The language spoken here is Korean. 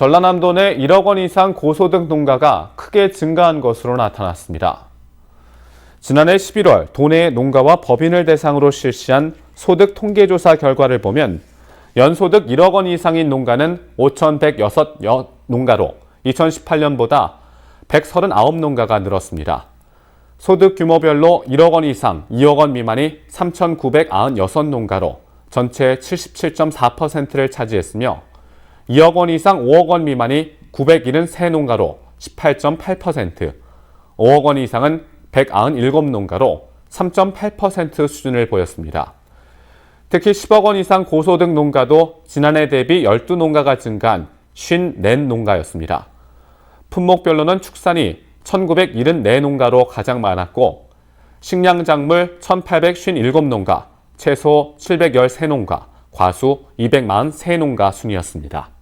전라남도 내 1억 원 이상 고소득 농가가 크게 증가한 것으로 나타났습니다. 지난해 11월 도내 농가와 법인을 대상으로 실시한 소득 통계조사 결과를 보면 연소득 1억 원 이상인 농가는 5,106 농가로 2018년보다 139농가가 늘었습니다. 소득 규모별로 1억 원 이상, 2억 원 미만이 3,996농가로 전체 77.4%를 차지했으며 2억 원 이상 5억 원 미만이 973농가로 18.8%, 5억 원 이상은 197농가로 3.8% 수준을 보였습니다. 특히 10억 원 이상 고소득 농가도 지난해 대비 12농가가 증가한 54농가였습니다. 품목별로는 축산이 1974농가로 가장 많았고 식량작물 1857농가, 채소 713농가, 과수 243농가 순이었습니다.